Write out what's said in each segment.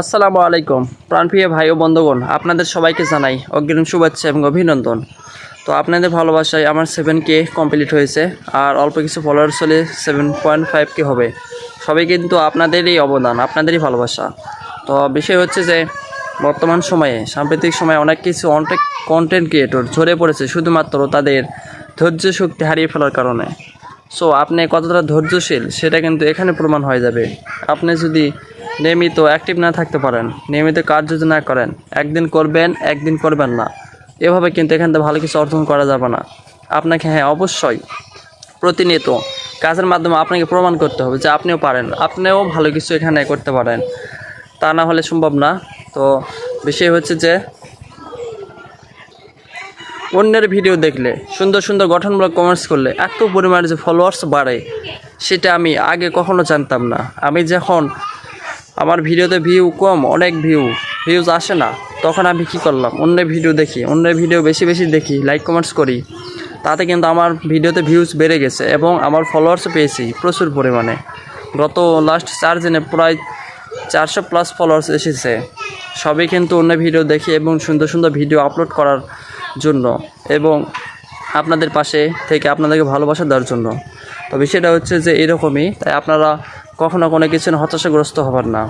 আসসালামু আলাইকুম, প্রাণপ্রিয় ভাই ও বন্ধুগণ, আপনাদের সবাইকে জানাই অগ্রিম শুভেচ্ছা এবং অভিনন্দন। তো আপনাদের ভালোবাসায় আমার সেভেন কে কমপ্লিট হয়েছে, আর অল্প কিছু ফলোয়ার্স হলে সেভেন পয়েন্ট ফাইভ কে হবে। সবই কিন্তু আপনাদেরই অবদান, আপনাদেরই ভালোবাসা। তো বিষয় হচ্ছে যে, বর্তমান সময়ে, সাম্প্রতিক সময়ে অনেক কিছু অনেক কন্টেন্ট ক্রিয়েটর ঝরে পড়েছে, শুধুমাত্র তাদের ধৈর্য শক্তি হারিয়ে ফেলার কারণে। সো আপনি কতটা ধৈর্যশীল, সেটা কিন্তু এখানে প্রমাণ হয়ে যাবে। আপনি যদি নিয়মিত অ্যাক্টিভ না থাকতে পারেন, নিয়মিত কাজ যদি না করেন, একদিন করবেন একদিন করবেন না। এভাবে কিন্তু এখান থেকে ভালো কিছু অর্জন করা যাবে না। আপনাকে হ্যাঁ অবশ্যই প্রতিনিয়ত কাজের মাধ্যমে আপনাকে প্রমাণ করতে হবে যে আপনিও পারেন, আপনিও ভালো কিছু এখানে করতে পারেন। তা না হলে সম্ভব না। তো বিষয় হচ্ছে যে অন্যের ভিডিও দেখলে, সুন্দর সুন্দর গঠনমূলক কমেন্টস করলে, এত পরিমাণে যে ফলোয়ার্স বাড়ে, সেটা আমি আগে কখনো জানতাম না। আমি যখন আমার ভিডিওতে ভিউ কম, অনেক ভিউ ভিউজ আসে না। তখন আমি কি করলাম? অন্যের ভিডিও দেখি, অন্যের ভিডিও বেশি বেশি দেখি লাইক কমেন্টস করি। তাতে কিন্তু আমার ভিডিওতে ভিউজ বেড়ে গেছে এবং আমার ফলোয়ার্সও পেয়েছি প্রচুর পরিমাণে। গত লাস্ট চার দিনে প্রায় চারশো প্লাস ফলোয়ার্স এসেছে। সবই কিন্তু অন্য ভিডিও দেখি এবং সুন্দর সুন্দর ভিডিও আপলোড করার জন্য এবং আপনাদের পাশে থেকে আপনাদেরকে ভালোবাসা দেওয়ার জন্য। বিষয়টা হচ্ছে যে এরকমই, তাই আপনারা কখনো কোনো কিছু হতাশাগ্রস্ত হবেন না।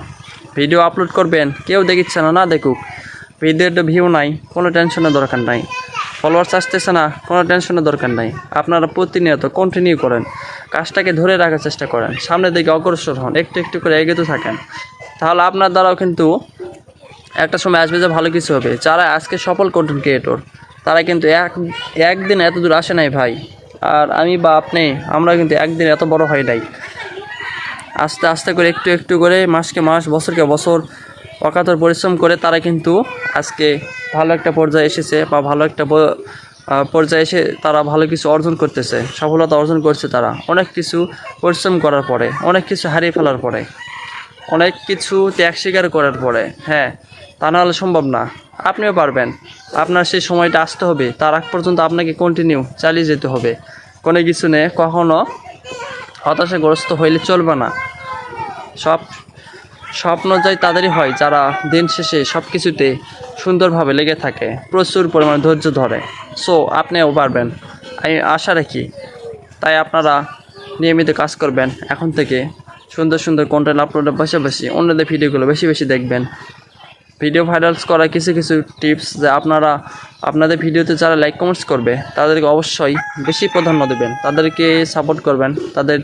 ভিডিও আপলোড করবেন, কেউ দেখিচ্ছে না না দেখুক। ভিডিওতে ভিউ নাই, কোনো টেনশনের দরকার নাই। ফলোয়ার্স আসতেছে না, কোনো টেনশনের দরকার নাই। আপনারা প্রতিনিয়ত কন্টিনিউ করেন, কাজটাকে ধরে রাখার চেষ্টা করেন, সামনের দিকে অগ্রসর হন, একটু একটু করে এগোতে থাকেন। তাহলে আপনার দ্বারাও কিন্তু একটা সময় আসবে যে ভালো কিছু হবে। যারা আজকে সফল কন্টেন্ট ক্রিয়েটর তারা কিন্তু এক, একদিন এত দূর আসে নাই ভাই। আর আমি বা আপনি আমরা কিন্তু একদিন এত বড় হয় নাই। আস্তে আস্তে করে একটু একটু করে মাসকে মাস, বছরকে বছর অকাতর পরিশ্রম করে তারা কিন্তু আজকে ভালো একটা পর্যায়ে এসেছে বা ভালো একটা পর্যায়ে এসে তারা ভালো কিছু অর্জন করতেছে, সফলতা অর্জন করছে তারা। অনেক কিছু পরিশ্রম করার পরে, অনেক কিছু হারিয়ে ফেলার পরে, অনেক কিছু ত্যাগ স্বীকার করার পরে হ্যাঁ তা নাহলে সম্ভব না। আপনিও পারবেন। আপনার সেই সময়টা আসতে হবে। তার আগ পর্যন্ত আপনাকে কন্টিনিউ চালিয়ে যেতে হবে। কোনো কিছু নিয়ে কখনো হতাশাগ্রস্ত হইলে চলবে না। সব স্বপ্ন জয় তাদেরই হয়, যারা দিন শেষে সব কিছুতে সুন্দরভাবে লেগে থাকে, প্রচুর পরিমাণে ধৈর্য ধরে। সো আপনিও পারবেন। আমি আশা রাখি, তাই আপনারা নিয়মিত কাজ করবেন। এখন থেকে সুন্দর সুন্দর কন্টেন্ট আপলোডের পাশাপাশি অন্যদের ভিডিওগুলো বেশি বেশি দেখবেন। ভিডিও ভাইরালস করা কিছু কিছু টিপস যে আপনারা আপনাদের ভিডিওতে যারা লাইক কমেন্টস করবে, তাদেরকে অবশ্যই বেশি প্রাধান্য দেবেন। তাদেরকে সাপোর্ট করবেন। তাদের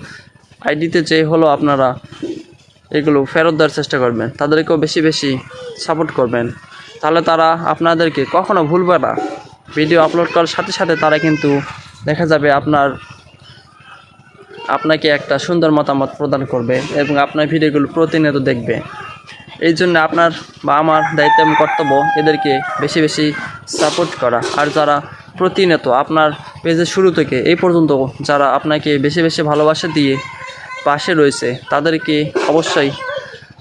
আইডিতে যে হলো আপনারা এগুলো ফেরত দেওয়ার চেষ্টা করবেন। তাদেরকেও বেশি বেশি সাপোর্ট করবেন। তাহলে তারা আপনাদেরকে কখনো ভুলবে না। ভিডিও আপলোড করার সাথে সাথে তারা কিন্তু দেখা যাবে আপনার, আপনাকে একটা সুন্দর মতামত প্রদান করবে এবং আপনার ভিডিওগুলো প্রতিনিয়ত দেখবে। এই জন্য আপনার বা আমার দায়িত্ব এবং কর্তব্য এদেরকে বেশি বেশি সাপোর্ট করা। আর যারা প্রতিনিয়ত আপনার পেজের শুরু থেকে এই পর্যন্ত যারা আপনাকে বেশি বেশি ভালোবাসা দিয়ে পাশে রয়েছে, তাদেরকে অবশ্যই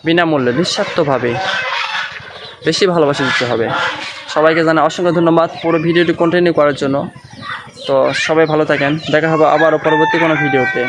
বিনামূল্যে নিঃস্বার্থভাবে বেশি ভালোবাসা দিতে হবে। সবাইকে জানা অসংখ্য ধন্যবাদ পুরো ভিডিওটি কন্টিনিউ করার জন্য। তো সবাই ভালো থাকেন। দেখা হবে আবারও পরবর্তী কোনো ভিডিওতে।